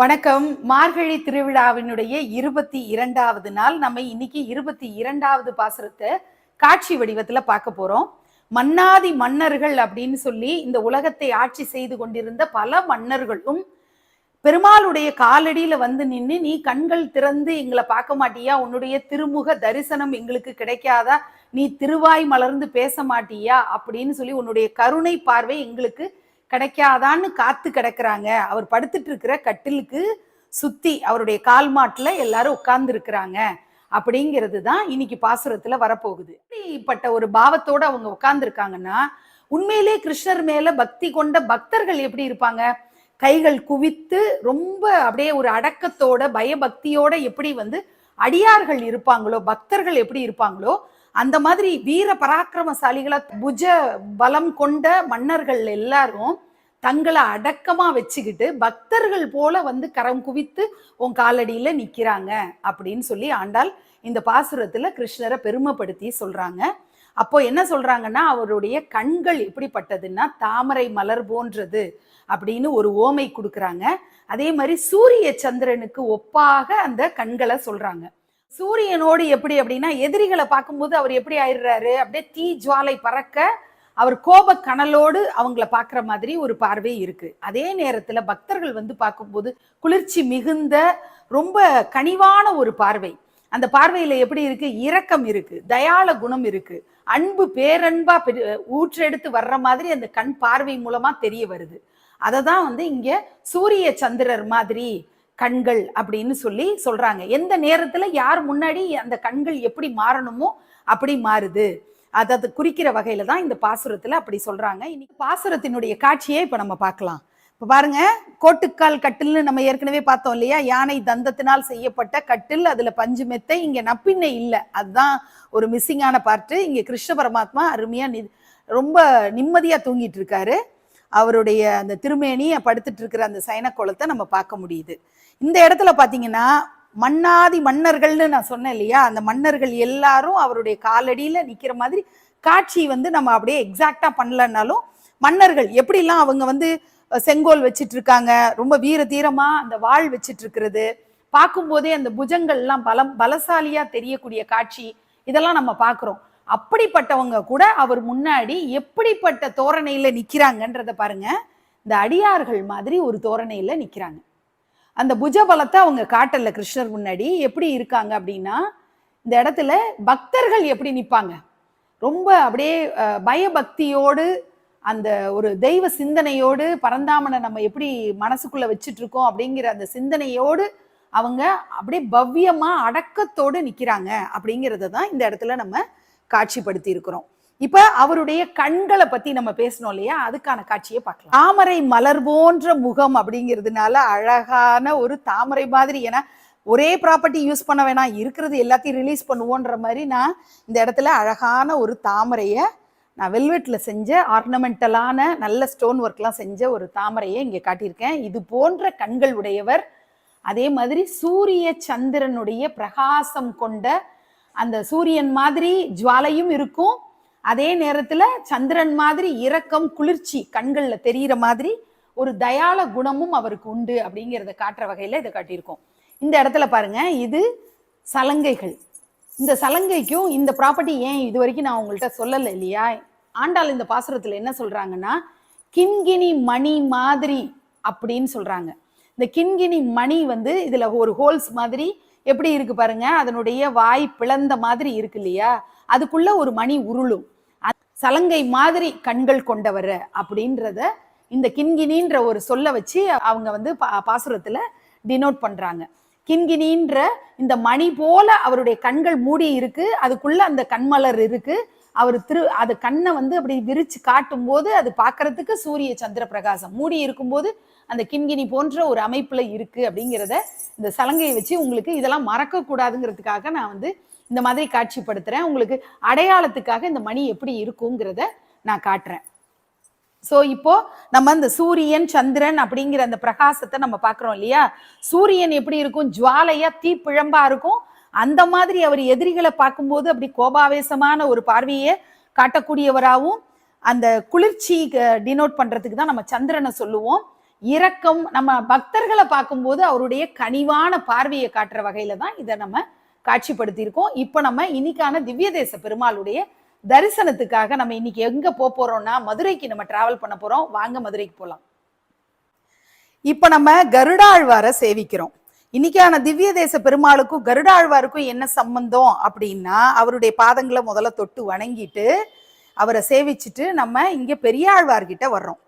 வணக்கம். மார்கழி திருவிழாவினுடைய இருபத்தி இரண்டாவது நாள். நம்ம இன்னைக்கு இருபத்தி இரண்டாவது பாசுரத்தை காட்சி வடிவத்துல பார்க்க போறோம். மன்னாதி மன்னர்கள் அப்படின்னு சொல்லி இந்த உலகத்தை ஆட்சி செய்து கொண்டிருந்த பல மன்னர்களும் பெருமாளுடைய காலடியில வந்து நின்று நீ கண்கள் திறந்து எங்களை பார்க்க மாட்டியா? உன்னுடைய திருமுக தரிசனம் எங்களுக்கு கிடைக்காதா? நீ திருவாய் மலர்ந்து பேச மாட்டியா? அப்படின்னு சொல்லி உன்னுடைய கருணை பார்வை எங்களுக்கு கிடைக்காதான்னு காத்து கிடக்குறாங்க. அவர் படுத்துட்டு இருக்கிற கட்டிலுக்கு சுத்தி அவருடைய கால் மாட்டுல எல்லாரும் உட்கார்ந்து இருக்கிறாங்க அப்படிங்கிறது தான் இன்னைக்கு பாசுரத்துல வரப்போகுது. இப்படிப்பட்ட ஒரு பாவத்தோட அவங்க உட்கார்ந்து இருக்காங்கன்னா உண்மையிலே கிருஷ்ணர் மேல பக்தி கொண்ட பக்தர்கள் எப்படி இருப்பாங்க? கைகள் குவித்து ரொம்ப அப்படியே ஒரு அடக்கத்தோட பயபக்தியோட எப்படி வந்து அடியார்கள் இருப்பாங்களோ பக்தர்கள் எப்படி இருப்பாங்களோ அந்த மாதிரி வீர பராக்கிரமசாலிகளை புஜ பலம் கொண்ட மன்னர்கள் எல்லாரும் தங்களை அடக்கமா வச்சுக்கிட்டு பக்தர்கள் போல வந்து கரம் குவித்து உன் காலடியில நிக்கிறாங்க அப்படின்னு சொல்லி ஆண்டாள் இந்த பாசுரத்துல கிருஷ்ணரை பெருமைப்படுத்தி சொல்றாங்க. அப்போ என்ன சொல்றாங்கன்னா அவருடைய கண்கள் எப்படிப்பட்டதுன்னா தாமரை மலர் போன்றது அப்படின்னு ஒரு ஓமை கொடுக்குறாங்க. அதே மாதிரி சூரிய சந்திரனுக்கு ஒப்பாக அந்த கண்களை சொல்றாங்க. சூரியனோடு எப்படி அப்படின்னா எதிரிகளை பார்க்கும்போது அவர் எப்படி ஆயிடுறாரு? அப்படியே தீ ஜுவாலை பறக்க அவர் கோப கனலோடு அவங்கள பார்க்குற மாதிரி ஒரு பார்வை இருக்கு. அதே நேரத்தில் பக்தர்கள் வந்து பார்க்கும்போது குளிர்ச்சி மிகுந்த ரொம்ப கனிவான ஒரு பார்வை. அந்த பார்வையில் எப்படி இருக்கு? இரக்கம் இருக்கு தயால குணம் இருக்கு. அன்பு பேரன்பா பெரு ஊற்றெடுத்து வர்ற மாதிரி அந்த கண் பார்வை மூலமா தெரிய வருது. அதை தான் வந்து இங்க சூரிய சந்திரர் மாதிரி கண்கள் அப்படின்னு சொல்லி சொல்றாங்க. எந்த நேரத்துல யார் முன்னாடி அந்த கண்கள் எப்படி மாறணுமோ அப்படி மாறுது. அதை அது குறிக்கிற வகையில தான் இந்த பாசுரத்துல அப்படி சொல்றாங்க. இன்னைக்கு பாசுரத்தினுடைய காட்சியை இப்ப நம்ம பார்க்கலாம். இப்ப பாருங்க கோட்டுக்கால் கட்டில்னு நம்ம ஏற்கனவே பார்த்தோம் இல்லையா? யானை தந்தத்தினால் செய்யப்பட்ட கட்டில் அதுல பஞ்சு மெத்தை இங்க நப்பின்னை இல்லை. அதுதான் ஒரு மிஸ்ஸிங்கான பார்ட்டு இங்க கிருஷ்ண பரமாத்மா அருமையா நி ரொம்ப நிம்மதியா தூங்கிட்டு இருக்காரு. அவருடைய அந்த திருமேனி படுத்துட்டு இருக்கிற அந்த சயனக்கோலத்தை நம்ம பார்க்க முடியுது. இந்த இடத்துல பார்த்தீங்கன்னா மன்னாதி மன்னர்கள்னு நான் சொன்னேன் இல்லையா? அந்த மன்னர்கள் எல்லாரும் அவருடைய காலடியில் நிற்கிற மாதிரி காட்சி வந்து நம்ம அப்படியே எக்ஸாக்டாக பண்ணலன்னாலும் மன்னர்கள் எப்படிலாம் அவங்க வந்து செங்கோல் வச்சிட்டு இருக்காங்க ரொம்ப வீர தீரமாக அந்த வாள் வச்சிட்டு இருக்கிறது பார்க்கும்போதே அந்த புஜங்கள்லாம் பலம் பலசாலியாக தெரியக்கூடிய காட்சி இதெல்லாம் நம்ம பார்க்குறோம். அப்படிப்பட்டவங்க கூட அவர் முன்னாடி எப்படிப்பட்ட தோரணையில் நிற்கிறாங்கன்றத பாருங்க. இந்த அடியார்கள் மாதிரி ஒரு தோரணையில் நிற்கிறாங்க அந்த புஜபலத்தை அவங்க காட்டல கிருஷ்ணர் முன்னாடி. எப்படி இருக்காங்க அப்படின்னா இந்த இடத்துல பக்தர்கள் எப்படி நிற்பாங்க ரொம்ப அப்படியே பயபக்தியோடு அந்த ஒரு தெய்வ சிந்தனையோடு பரந்தாமனை நம்ம எப்படி மனசுக்குள்ள வச்சுட்டு இருக்கோம் அப்படிங்கிற அந்த சிந்தனையோடு அவங்க அப்படியே பவ்யமா அடக்கத்தோடு நிற்கிறாங்க அப்படிங்கிறத தான் இந்த இடத்துல நம்ம காட்சிப்படுத்தி இருக்கிறோம் இப்ப அவருடைய கண்களை பத்தி நம்ம பேசணும் இல்லையா? அதுக்கான காட்சியை பார்க்கலாம். தாமரை மலர் போன்ற முகம் அப்படிங்கிறதுனால அழகான ஒரு தாமரை மாதிரி ஏன்னா ஒரே ப்ராப்பர்ட்டி யூஸ் பண்ண வேணாம் இருக்கிறது எல்லாத்தையும் ரிலீஸ் பண்ணுவோன்ற மாதிரி நான் இந்த இடத்துல அழகான ஒரு தாமரையை நான் வெல்வெட்டில் செஞ்ச ஆர்னமெண்டலான நல்ல ஸ்டோன் ஒர்க்லாம் செஞ்ச ஒரு தாமரையை இங்கே காட்டியிருக்கேன். இது போன்ற கண்கள் உடையவர் அதே மாதிரி சூரிய சந்திரனுடைய பிரகாசம் கொண்ட அந்த சூரியன் மாதிரி ஜுவாலையும் இருக்கும். அதே நேரத்துல சந்திரன் மாதிரி இரக்கம் குளிர்ச்சி கண்கள்ல தெரியிற மாதிரி ஒரு தயாள குணமும் அவருக்கு உண்டு அப்படிங்கிறத காட்டுற வகையில இதை காட்டியிருக்கோம். இந்த இடத்துல பாருங்க இது சலங்கைகள். இந்த சலங்கைக்கும் இந்த ப்ராப்பர்ட்டி ஏன் இது வரைக்கும் நான் உங்கள்கிட்ட சொல்லலை இல்லையா? ஆண்டாள் இந்த பாசுரத்துல என்ன சொல்றாங்கன்னா கிண்கிணி மணி மாதிரி அப்படின்னு சொல்றாங்க. இந்த கிண்கிணி மணி வந்து இதுல ஒரு ஹோல்ஸ் மாதிரி எப்படி இருக்கு பாருங்க? அதனுடைய வாய் பிளந்த மாதிரி இருக்கு இல்லையா? அதுக்குள்ள ஒரு மணி உருளும். சலங்கை மாதிரி கண்கள் கொண்டவர் அப்படின்றத இந்த கிண்கிணின்ற ஒரு சொல்ல வச்சு அவங்க வந்து பா பாசுரத்துல டினோட் பண்றாங்க. கிண்கிணின்ற இந்த மணி போல அவருடைய கண்கள் மூடி இருக்கு. அதுக்குள்ள அந்த கண்மலர் இருக்கு. அவர் திரு அது கண்ணை வந்து அப்படி விரிச்சு காட்டும் போது அது பார்க்கறதுக்கு சூரிய சந்திர பிரகாசம். மூடி இருக்கும்போது அந்த கிண்கிணி போன்ற ஒரு அமைப்புல இருக்கு அப்படிங்கிறத இந்த சலங்கையை வச்சு உங்களுக்கு இதெல்லாம் மறக்க கூடாதுங்கிறதுக்காக நான் வந்து இந்த மாதிரி காட்சிப்படுத்துறேன். உங்களுக்கு அடையாளத்துக்காக இந்த மணி எப்படி இருக்குங்கிறத நான் காட்டுறேன். ஸோ இப்போ நம்ம இந்த சூரியன் சந்திரன் அப்படிங்கிற அந்த பிரகாசத்தை நம்ம பார்க்குறோம் இல்லையா? சூரியன் எப்படி இருக்கும்? ஜுவாலையா தீப்பிழம்பா இருக்கும். அந்த மாதிரி அவர் எதிரிகளை பார்க்கும்போது அப்படி கோபாவேசமான ஒரு பார்வையை காட்டக்கூடியவராகவும் அந்த குளிர்ச்சி டினோட் பண்றதுக்கு தான் நம்ம சந்திரனை சொல்லுவோம். இரக்கம் நம்ம பக்தர்களை பார்க்கும்போது அவருடைய கனிவான பார்வையை காட்டுற வகையில தான் இதை நம்ம காட்சிப்படுத்தியிருக்கோம். இப்போ நம்ம இன்னைக்கான திவ்ய தேச பெருமாளுடைய தரிசனத்துக்காக நம்ம இன்னைக்கு எங்க போக போறோம்னா மதுரைக்கு நம்ம டிராவல் பண்ண போறோம். வாங்க மதுரைக்கு போகலாம் இப்ப நம்ம கருடாழ்வாரை சேவிக்கிறோம். இன்னைக்கான திவ்ய தேச பெருமாளுக்கும் கருடாழ்வாருக்கும் என்ன சம்பந்தம் அப்படின்னா அவருடைய பாதங்களை முதல்ல தொட்டு வணங்கிட்டு அவரை சேவிச்சுட்டு நம்ம இங்க பெரியாழ்வார்கிட்ட வர்றோம்.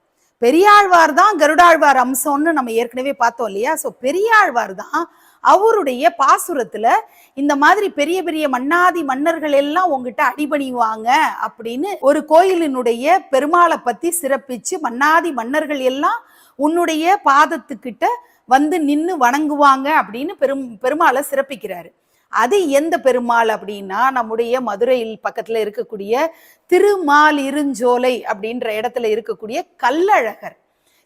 பெரியாழ்வார் தான் கருடாழ்வார் அம்சம்னு நம்ம ஏற்கனவே பார்த்தோம் இல்லையா? ஸோ பெரியாழ்வார் தான் அவருடைய பாசுரத்துல இந்த மாதிரி பெரிய பெரிய மன்னாதி மன்னர்கள் எல்லாம் உங்ககிட்ட அடிபணிவாங்க அப்படின்னு ஒரு கோயிலினுடைய பெருமாளை பத்தி சிறப்பிச்சு மன்னாதி மன்னர்கள் எல்லாம் உன்னுடைய பாதத்துக்கிட்ட வந்து நின்று வணங்குவாங்க அப்படின்னு பெரும் பெருமாளை சிறப்பிக்கிறாரு. அது எந்த பெருமாள் அப்படின்னா நம்முடைய மதுரையில் பக்கத்துல இருக்கக்கூடிய திருமாலிருஞ்சோலை அப்படின்ற இடத்துல இருக்கக்கூடிய கல்லழகர்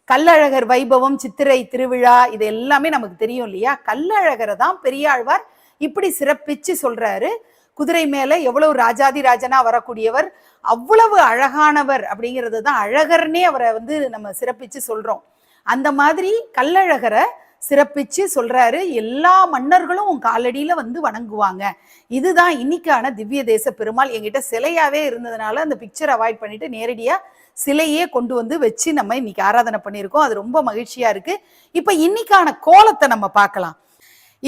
கல்லழகர் வைபவம் சித்திரை திருவிழா இது எல்லாமே நமக்கு தெரியும் இல்லையா? கல்லழகரை தான் பெரியாழ்வார் இப்படி சிறப்பிச்சு சொல்றாரு. குதிரை மேல எவ்வளவு ராஜாதி ராஜனா வரக்கூடியவர் அவ்வளவு அழகானவர் அப்படிங்கிறது தான் அழகர்னே அவரை வந்து நம்ம சிறப்பிச்சு சொல்றோம். அந்த மாதிரி கல்லழகரை சிறப்பிச்சு சொல்றாரு. எல்லா மன்னர்களும் உன் காலடியில வந்து வணங்குவாங்க. இதுதான் இன்னைக்கான திவ்ய தேச பெருமாள். என்கிட்ட சிலையாவே இருந்ததுனால அந்த பிக்சர் அவாய்ட் பண்ணிட்டு நேரடியா சிலையே கொண்டு வந்து வச்சு நம்ம இன்னைக்கு ஆராதனை பண்ணியிருக்கோம். அது ரொம்ப மகிழ்ச்சியா இருக்கு. இப்ப இன்னைக்கான கோலத்தை நம்ம பார்க்கலாம்.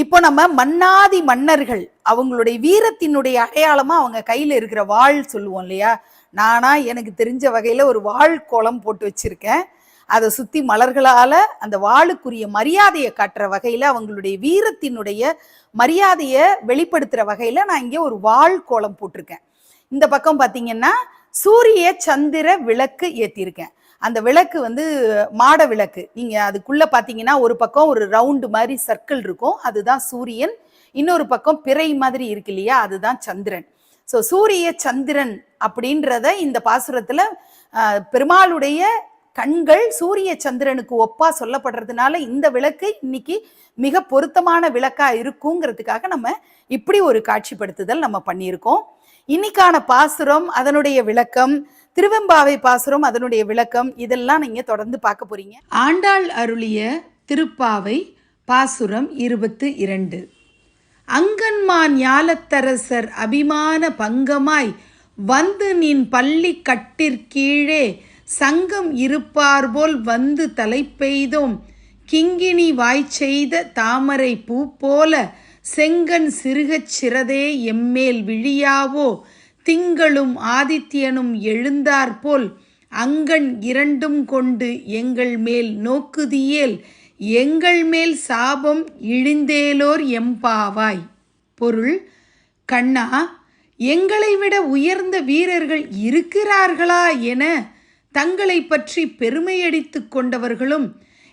இப்போ நம்ம மன்னாதி மன்னர்கள் அவங்களுடைய வீரத்தினுடைய அடையாளமா அவங்க கையில இருக்கிற வாள் சொல்லுவோம் இல்லையா? நானா எனக்கு தெரிஞ்ச வகையில ஒரு வாள் கோலம் போட்டு வச்சிருக்கேன். அதை சுத்தி மலர்களால அந்த வாளுக்குரிய மரியாதையை காட்டுற வகையில அவங்களுடைய வீரத்தினுடைய மரியாதையை வெளிப்படுத்துற வகையில நான் இங்கே ஒரு வாள் கோலம் போட்டிருக்கேன். இந்த பக்கம் பார்த்தீங்கன்னா சூரிய சந்திர விளக்கு ஏற்றிருக்கேன் அந்த விளக்கு வந்து மாட விளக்கு. நீங்க அதுக்குள்ள பாத்தீங்கன்னா ஒரு பக்கம் ஒரு ரவுண்டு மாதிரி சர்க்கிள் இருக்கும். அதுதான் சூரியன். இன்னொரு பக்கம் பிறை மாதிரி இருக்கு இல்லையா? அதுதான் சந்திரன். ஸோ சூரிய சந்திரன் அப்படின்றத இந்த பாசுரத்துல பெருமாளுடைய கண்கள் சூரிய சந்திரனுக்கு ஒப்பா சொல்லப்படுறதுனால இந்த விளக்கு இன்னைக்கு மிக பொருத்தமான விளக்கா இருக்குங்கிறதுக்காக நம்ம இப்படி ஒரு காட்சிப்படுத்துதல் நம்ம பண்ணியிருக்கோம். இன்னைக்கான பாசுரம் அதனுடைய விளக்கம் திருவெம்பாவை பாசுரம் அதனுடைய விளக்கம் இதெல்லாம் நீங்க தொடர்ந்து பார்க்க போறீங்க. ஆண்டாள் அருளிய திருப்பாவை பாசுரம் இருபத்து இரண்டு. அங்கன்மான் ஞாலத்தரசர் அபிமான பங்கமாய் வந்து நின் பள்ளி கட்டிற்கீழே சங்கம் இருப்பார் போல் வந்து தலை பெய்தோம் கிங்கினி வாய்ச்செய்த தாமரை பூ போல செங்கன் சிறுகச் சிறதே எம்மேல் விழியாவோ. திங்களும் ஆதித்யனும் எழுந்தாற்போல் அங்கண் இரண்டும் கொண்டு எங்கள் மேல் நோக்குதியேல் எங்கள் மேல் சாபம் இழிந்தேலோர் எம்பாவாய். பொருள் கண்ணா எங்களை விட உயர்ந்த வீரர்கள் இருக்கிறார்களா என தங்களை பற்றி பெருமையடித்து கொண்டவர்களும்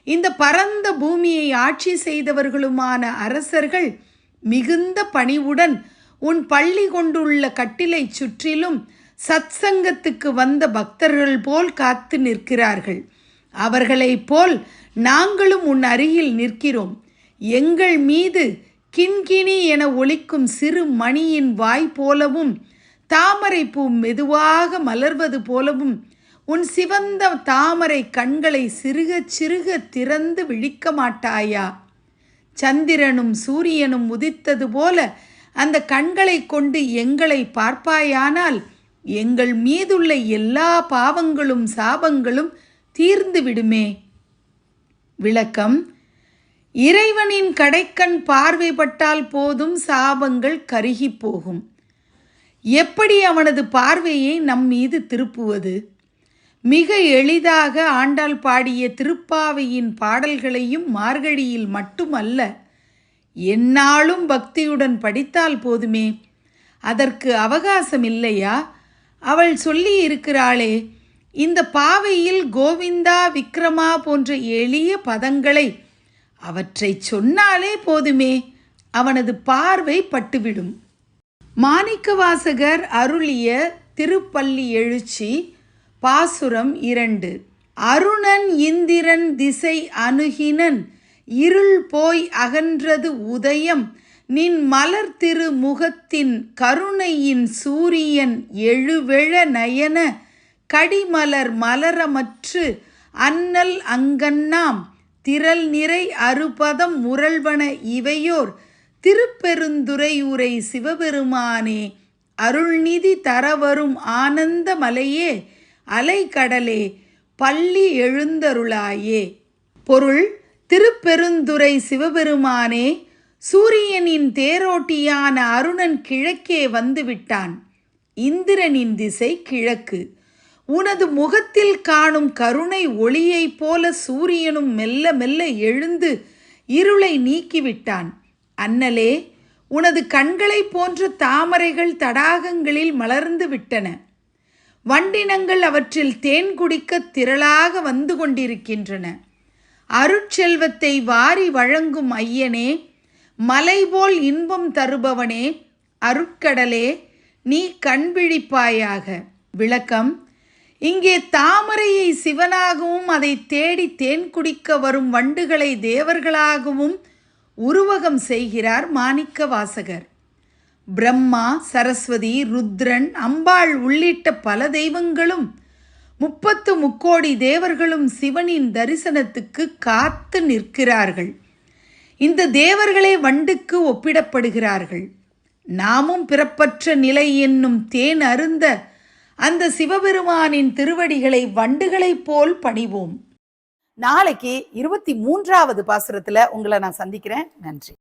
இந்த பரந்த பூமியை ஆட்சி செய்தவர்களுமான அரசர்கள் மிகுந்த பணிவுடன் உன் பள்ளி கொண்டுள்ள கட்டிலை சுற்றிலும் சத்சங்கத்துக்கு வந்த பக்தர்கள் போல் காத்து நிற்கிறார்கள். அவர்களைப் போல் நாங்களும் உன் அருகில் நிற்கிறோம். எங்கள் மீது கிண்கிணி என ஒலிக்கும் சிறு மணியின் வாய் போலவும் தாமரை பூ மெதுவாக மலர்வது போலவும் உன் சிவந்த தாமரை கண்களை சிறுகச் சிறுக திறந்து விழிக்க மாட்டாயா? சந்திரனும் சூரியனும் உதித்தது போல அந்த கண்களை கொண்டு எங்களை பார்ப்பாயானால் எங்கள் மீதுள்ள எல்லா பாவங்களும் சாபங்களும் தீர்ந்து விடுமே. விளக்கம் இறைவனின் கடைக்கண் பார்வைப்பட்டால் போதும் சாபங்கள் கருகி போகும். எப்படி அவனது பார்வையை நம் மீது திருப்புவது? மிக எளிதாக ஆண்டாள் பாடிய திருப்பாவையின் பாடல்களையும் மார்கழியில் மட்டுமல்ல எந்நாளும் பக்தியுடன் படித்தால் போதுமே. அதற்கு அவகாசம் இல்லையா அவள் சொல்லி இருக்கிறாளே இந்த பாவையில் கோவிந்தா விக்ரமா போன்ற எளிய பதங்களை அவற்றை சொன்னாலே போதுமே அவனது பார்வை பட்டுவிடும். மாணிக்கவாசகர் அருளிய திருப்பள்ளி எழுச்சி பாசுரம் இரண்டு. அருணன் இந்திரன் திசை அணுகினன் இருள் போய் அகன்றது உதயம். நின் மலர் திரு முகத்தின் கருணையின் சூரியன் எழுவெழ நயன கடிமலர் மலரமற்று அன்னல் அங்கண்ணாம். திரள் நிறை அறுபதம் முரள்வன இவையோர் திருப்பெருந்துறையூரை சிவபெருமானே. அருள்நிதி தரவரும் ஆனந்த மலையே அலைக்கடலே பள்ளி எழுந்தருளாயே. பொருள் திருப்பெருந்துறை சிவபெருமானே சூரியனின் தேரோட்டியான அருணன் கிழக்கே வந்துவிட்டான். இந்திரனின் திசை கிழக்கு. உனது முகத்தில் காணும் கருணை ஒளியைப் போல சூரியனும் மெல்ல மெல்ல எழுந்து இருளை நீக்கிவிட்டான். அன்னலே உனது கண்களைப் போன்ற தாமரைகள் தடாகங்களில் மலர்ந்து விட்டன. வண்டினங்கள் அவற்றில் தேன் குடிக்க திரளாக வந்து கொண்டிருக்கின்றன. அருட்செல்வத்தை வாரி வழங்கும் ஐயனே மலைபோல் இன்பம் தருபவனே அருட்கடலே நீ கண்பிழிப்பாயாக விளக்கம் இங்கே தாமரையை சிவனாகவும் அதை தேடி தேன் குடிக்க வரும் வண்டுகளை தேவர்களாகவும் உருவகம் செய்கிறார் மாணிக்க வாசகர் பிரம்மா சரஸ்வதி ருத்ரன் அம்பாள் உள்ளிட்ட பல தெய்வங்களும் முப்பத்து முக்கோடி தேவர்களும் சிவனின் தரிசனத்துக்கு காத்து நிற்கிறார்கள். இந்த தேவர்களே வண்டுக்கு ஒப்பிடப்படுகிறார்கள். நாமும் பிறப்பற்ற நிலை என்னும் தேன் அருந்த அந்த சிவபெருமானின் திருவடிகளை வண்டுகளைப் போல் பணிவோம் நாளைக்கு இருபத்தி மூன்றாவது பாசுரத்தில் உங்களை நான் சந்திக்கிறேன். நன்றி.